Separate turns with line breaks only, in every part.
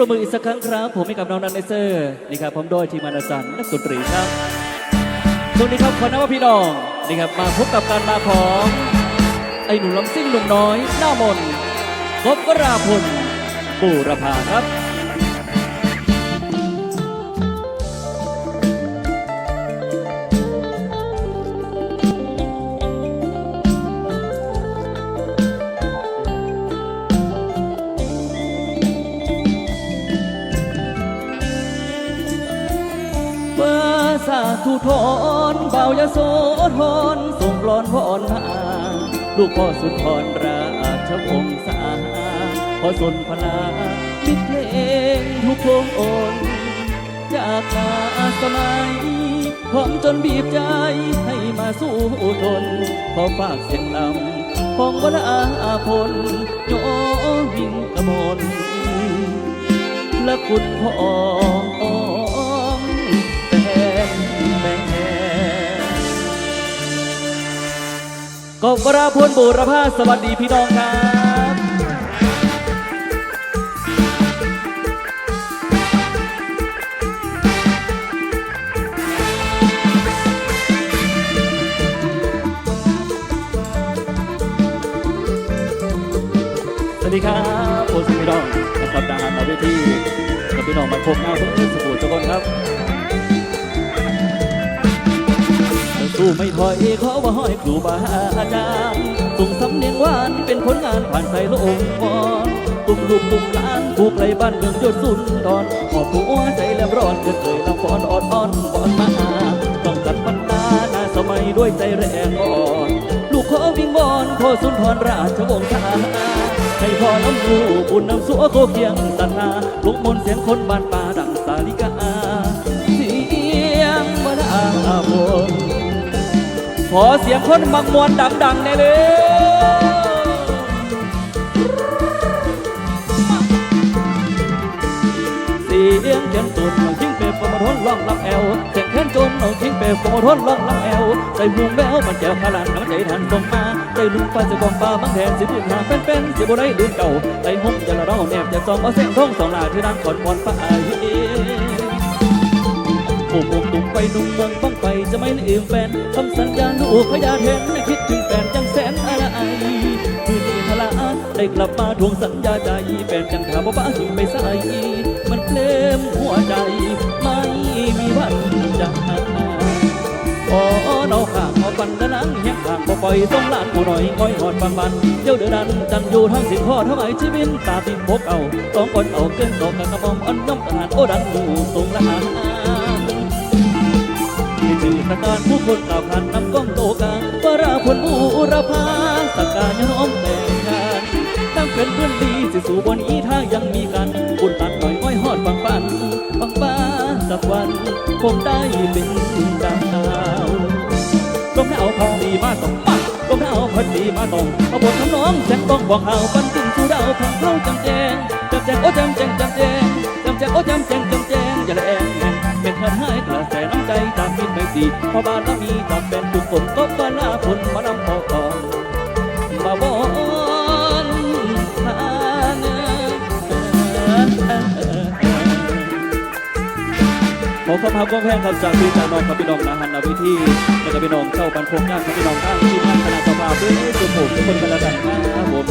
รบมืออีกสักครั้งครับ ผมให้กับน้องนันเซอร์นี่ครับผมโดยทีมงานอาจารย์นักดนตรีครับช่วงนี้ครับขอน้ำว่าพี่น้องนี่ครับมาพบกับการมาของไอ้หนุ่มลำซิ่งหนุ่มน้อยหน้ามนต์กบวราพลบูรพาครับ สุทนเบายโสธรส่งกลอนพรมาลูกพ่อสุนทรราชวงศ์สาพ่อสนพลามิเพลงทุกโครงโอนจากนาสมัยผมจนบีบใจให้มาสู้ทนขอฝากเสียงลำของวราพลโยวิ่งกระมนและคุณพ่อ กบราพลบุรพาสวัสดีพี่น้องครับสวัสดีครับผมสุพี่น้องนะครับดารานาเวทีกับพี่น้องมาพบหน้าเพื่อนสบู่ทุกคนครับ สู้ไม่ถอยขอว่าห้อยครูบาอาจารย์ส่งสำเนียงหวานเป็นผลงานผ่านใส่โลกพรตุ่มลูกตุ่มหล้านผูกไกลบ้านเมืองยศสุนทรหอบหัวใจแลมร้อนเกิดเคยลำฟอนอ่อนอ่อนบอนมาต้องกัดปันนาหน้าสมัยด้วยใจแรงอ่อนลูกขอวิงวอนขอสุนทรราชวงศ์ชาให้พ่อน้ำลูกบุญน้ำสัวโคเคียงสันนาลุกมนต์เสียงคนบ้านป่าดังสาลิกาเสียงบรรอาบน ขอเสียงคนมักมวนดังๆแน่เลยเสียงเขียนตุนน้องทิ้งเปรย์ปมทนล่องลำแอวเสียงแค้นจนน้องทิ้งเปรย์ปมทนล่องลำแอวใจห่วงแววมันแก้วขลังน้ำใจทันส่งมาใจลุงฟ้าจะกองฟ้าบางแทนสิบหาเป็นเป็นสิบได้ลืมเก่าใจหงจะละเราแนบจะซองเอาเส้นท่องสองลาที่ดังขอนมอนฟ้าอายุเอโอ้โหตุ้มไปนุ่มเมืองบ้อง จะไม่ลืมแฟนคำสัญญาลูกพยาเทนคิดถึงแฟนยังแสนอะไรคือนี่ทลาได้กลับมาทวงสัญญาใจแฟนจังถามว่าบ้าหิงไปใส่มันเพลมหัวใจ ไม่มีวันจะหาโอ้เนาข้างพอปันดะนังแหงห่างพอปล่อยต้องลานกูหน่อยก้อยหอดบางบันเดี๋ยวเดือดันจังอยู่ทั้งสินพ่อทำไมชีวิตตาติมพกเอาต้องกอดเอาเกินตกกะกระบอมอ่อนน้อมตาดโอ้ดันดูทรงละอา ชื่อตะการผู้คนกล่าวขานนำก้องโตการาพลบูรพาสักการย้อมแต่งงานตั้งเป็นเพื่อนดีสิสู่บนอีถ้ายังมีกันบุญตัดหน่อยอ้อยหอดบางปันบางป้าสักวันคงได้เป็นดาวลมหนาวพองดีมาต้องมาลมหนาวพัดดีมาต้องเอาบททำน้องแจงบ้องบอกห่าวปันตึงสู่ดาวพังเข้าจำแจงจำแจงโอ้จำแจงจำแจงจำแจงโอ้จำแจงจำแจงอย่าละแองเป็นเงินให้กระแส ใจจากมิตรไม่สีพอบานมีจากเป็นทุกคนก็บาลาผลมานำพอก่อนมาบอนทานขอความหักความแพงครับจากพี่จาน้องครับพี่น้องนาฮันนาวิธีแล้วก็พี่น้องเข้าบันโคงงานครับพี่น้องข้างที่งานคณะสภาด้วยสุขผมทุกคนกันละกันนะครับผม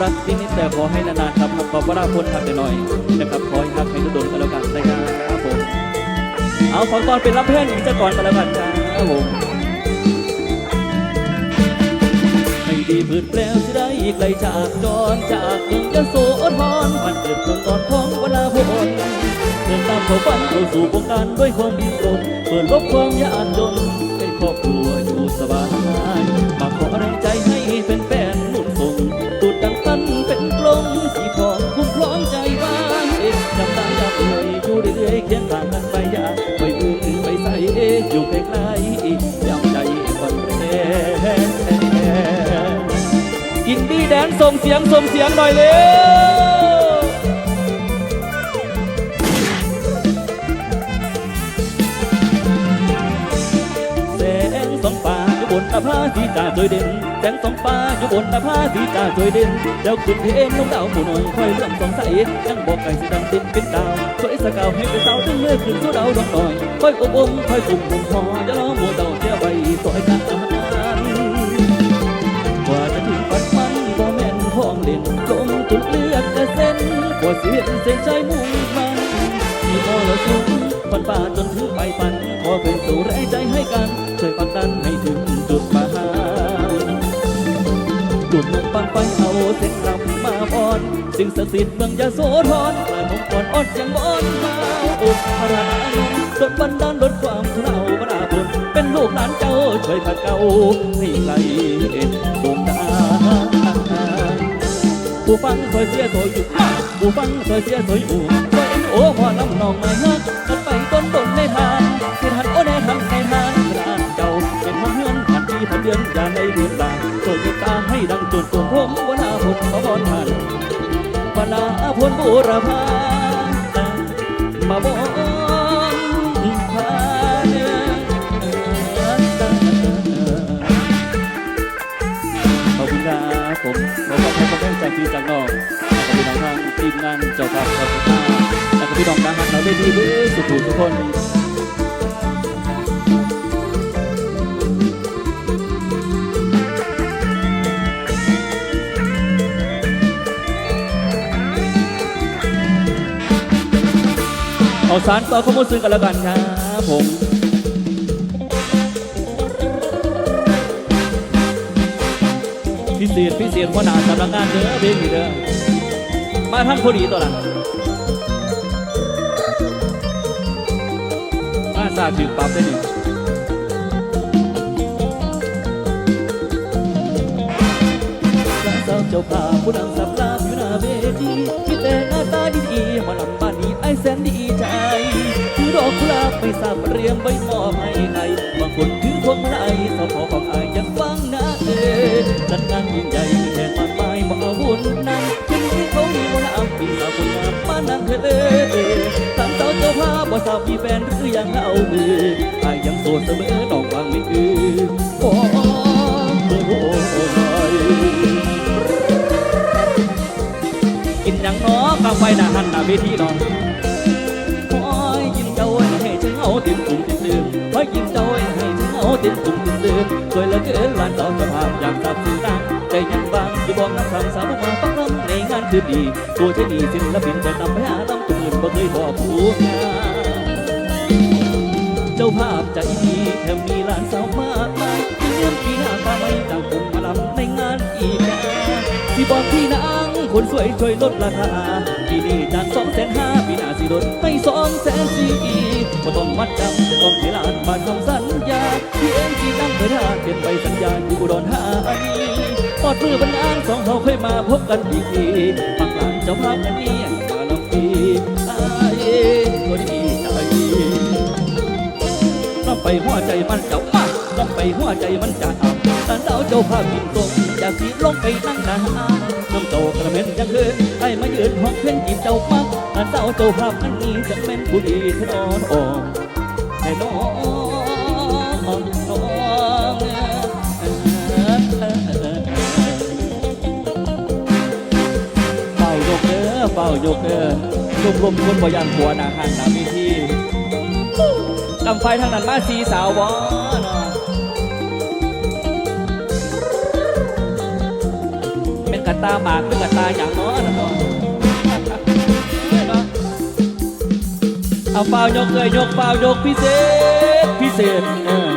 รักที่นิดแต่ขอให้นานๆครับขอบพระราพลครับหน่อยนะครับขอให้รักให้โดนกันแล้วกันนะครับ เอาขอตอนเป็นรับแพทย์อีกจะก่อนกันแล้วกันครับผมไม่ดีพืชแปลวจะได้ไกลจากจรจากเมืองยโสธรมันเกิดเมืองก่อนของเวลาพลเดินตามเขาฝันเข้าสู่วงการด้วยความดิ้นรนเปิดลบความยากจนให้ครอบครัวอยู่สบายมาขอแรงใจให้เป็นแฟนหนุนส่งตูดดังพันเป็นกลมสีทองคุ้มครองใจไว้จำได้อยากเลยอยู่เรื่อยๆเคียงข้างกันไปอยาก อยู่ใกล้ๆยามใจคนแรอินดี้แดนส่งเสียงส่งเสียงหน่อยเร็ว แสงสองป่ตาสีจ่าสวยเด่นแสงสองฟ้าอยู่บนหน้าผาสีจ่าสวยเด่นเจ้าขึ้นเพลงน้องดาวผู้น้อยคอยเรื่องสงสัยยังบอกไก่สิดังติดเป็นดาวสวยสกาวให้เป็นสาวถึงเมื่อคืนสู้ดาวดวงหน่อยคอยอบอมคอยกุมหุ่มพออย่าล้อมัวเต่าเที่ยวไปสวยกันกว่าจะถึงปัดมันบ่แม่นทองเล่นลมจุดเลือดกระเซ็นกว่าเสียนเส้นใจมุ่งมันมีมรสุมฝันป่าจนถึงไปฝันขอเป็นสู่แรงใจให้กันช่วยผลักดันให้ถึงจุดหมาย จุดมุ่งปังไปเอาเส้นลำมาบอนสิ่งศักดิ์สิทธิ์เมืองยาโสธรกลายมงอ่อนอ่อนเสียงบอนมาอุปราณดดบันดาลลดความเทุเลาบราบุญเป็นลูกหลานเจ้าช่วยขัดเกลาให้ไกลโด่งดังตาผู้ฟังซอยเสียซอยอยู่ผู้ฟังซอยเสียซอยอยู่ซอยเอ็นโอพอลำนองมาฮักกันไปต้นต้นในทานที่ทันโอในทางในทานกระเจ้าเป็นห้องเฮือนผ่านปีผ่านเดือนอย่าในเดือนลา ให้ดังจนตัวผมวนาผมขอบอนทานวนาพลบุรพามาบอนพาเนื้ขอบคุณครับผมขอขอบคุณแรงใจที่จากนองขอบคุณน้องทางทีมงานเจ้าภาพขอบคุณมากแล้วก็พี่น้องการหักเราได้ดีด้วยสุขุมทุกคน เอาสารต่อข้อมูลซึ่งกันแล้วกันครับผมพิเศษพิเศษหัวหน้าสำนักงานเด้อเพลงนี้เด้อมาทำพอดีต่อละมาซาถือปั๊บได้นี่ง จ้าเจ้าภาพผู้นำสับลาบอยู่หน้าเวทีมีแต่หน้าตาดีๆมาลำบ้านนี้ไอแสนดีใจถือดอกกุหลาบไปสาบเรียมใบมอบให้ใครบางคนถือพวงมาลัยสาวขอของอายอยากฟังนะเด้อจัดงานยิ่งใหญ่มีแขกมากมายมาเอาบุญนั่งเป็นที่เขามีมนต์อัมปีสาวคนงามมานั่งเธอเลยตามเจ้าเจ้าภาพบ่สาวมีแฟนหรือยังเอามืออายยังโสดเสมอน้องวางไม่อือโอ้โอ้โอ้ ยังน้อกาไฟหน้าหันหน้าเวทีนอนโอ้ยยิ้มเจ้าให้ฉันเอาต็มกลุ่มต็มเดือนโอ้ยยิ้มเจ้าให้ฉันเอาต็มกลุ่มต็มเดือนสวยเหลือเกินหลานสาวจะพาอยากทราบสื่อดังใจยังบางที่บอกนักฟังสาวมาฟังลำในงานคือดีตัวฉันดีศิลปินจะนำไปหาลำตัวอื่นบ่เคยบอกผู้งานเจ้าภาพใจดีแถมมีหลานสาวมากมายเพื่อนปีหน้าฟ้าไม่ต่างคงมาลำในงานอีกนะที่บอกพี่นา คนสวยช่วยลดราคาปีนี้จากสองแสนห้าปีหน้าสิลดให้สองแสนสี่อีก็ต้องมัดจำต้องให้ลานบานคำสัญญาที่เองที่นั่งเคยท่าเป็นใบสัญญาอยู่อุดรธานีปอดมือบันดาลสองเขาเคยมาพบกันอีกทีปักหลานเจ้าภาพอันนี้มาลำปีอายก็ดีใจน้ำไปหัวใจมันจ้ามาน้ำไปหัวใจมันจะอับแต่ดาวเจ้าภาพกินตรง อยากสีลงไปนั่งนาน้ำโตกระเม็นยังเคยให้มายืนห้องเพ่นจีบเจ้ามาแต่ดาวเจ้าภาพนั้นนี้จะเป็นผู้ดีแท้นอนอ่อนแท้นอนน้องเฝ้ายกเด้อเฝ้ายกเด้อรวมรวมคนบ่ยันหัวหน้าหันนาเวทีลำไฟทางนั้นมาสีสาวบอ กระตาหมากเป็นกระตาอย่างน้อนะนะเนเอาเปล่ายกเลยยกเปล่ายกพิเศษ พิเศษเออ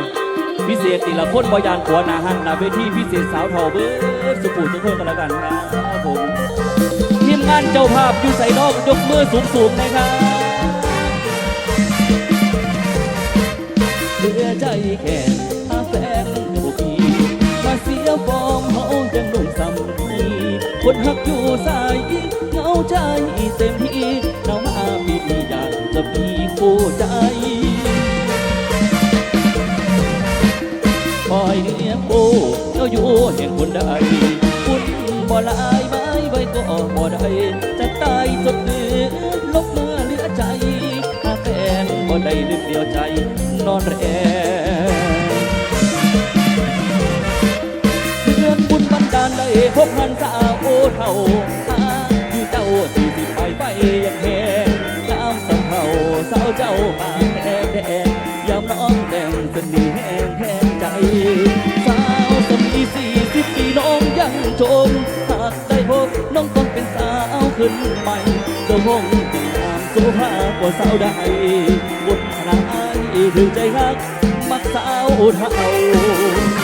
พิเศษตีละคนบอยานขัวหนาหันนาเวทีพิเศษสาวเทอเบิร์ดสุขุมทุกคนกันแล้วกันครับผมทีมงานเจ้าภาพอยู่ใส่นอกยกมือสูงๆนะครับเหลือใจแค่หาแฟนกับบุพีมาเสียฟอร์มเฮายังหนุ่มสำ คนหักอยู่สายเหงาใจเต็มที่เรามาปีนี้อยากจะมีคู่ใจคอยเลี้ยงปูเราอยู่แห่งคนใดคุณบ่ลายไม้ไว้ก็บ่ได้จะตายจดเหลือลบเมื่อเหลือใจหาแฟนบ่ได้ลึกเดียวใจ นอนแร พบหันสาวโอเท่าอยู่เจ้าสี่สิบไปไปยังแหงงามสำเภาสาวเจ้าปากแดงแดงยามน้องแดงสนีแห้งแห้งใจ สาวสมีสี่สิบปีน้องยังชมหากได้พบน้องต้องเป็นสาวขึ้นใหม่เจ้าคงติดตามสุภาพกว่าสาวใดบุญขนาดถึงใจรักมักสาวเท่า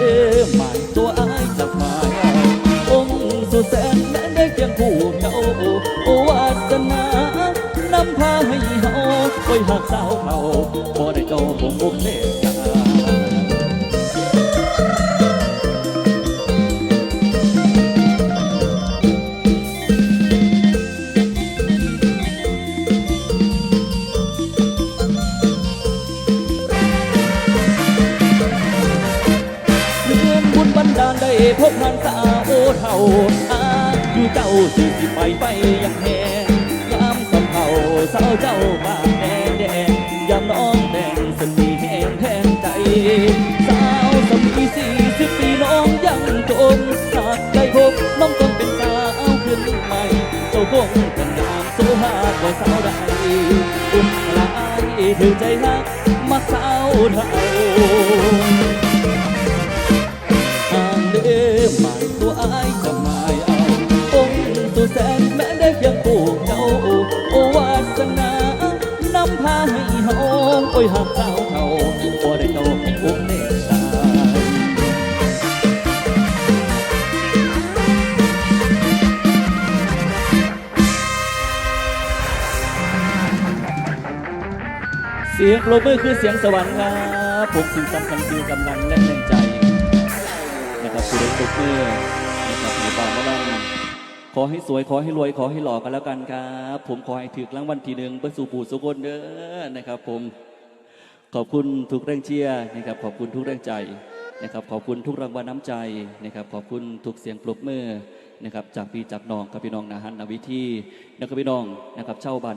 เดิมหมายตัวอายจากหมายองค์สุแสนแม้ได้เพียงผู้เดียวโอวาสนานำพาให้เฮาคอยหักสาวเขาพอได้เจ้าผมบุกเท ถือใจหักมักสาเท่าทางเดิมหมายตัวอายจะหมายเอาองค์ตัวแสนแม้ได้เพียงผู้เจ้าโอวาสนานำพาให้เฮาโอ้ยหักสาวเขา สียงปรบมือคือเสียงสวรรค์ครับผมสิ่งสำคัญคือกำลังและแรงใจนะครับผู้ใดปรบมือนะครับในป่ามาลังขอให้สวยขอให้รวยขอให้หล่อกันแล้วกันครับ ผมขอให้ถึกรางวัลทีหนึ่งเพื่อสู่ผู้สุคนเด้อนะครับ ผมขอบคุณทุกแรงเชียร์นะครับ ขอบคุณทุกแรงใจนะครับ ขอบคุณทุกรางวัลน้ำใจนะครับ ขอบคุณทุกเสียงปรบมือนะครับ จากพี่จากน้องกับพี่น้องนาฮันนาวิธีนะครับพี่น้องนะครับเช่าบัน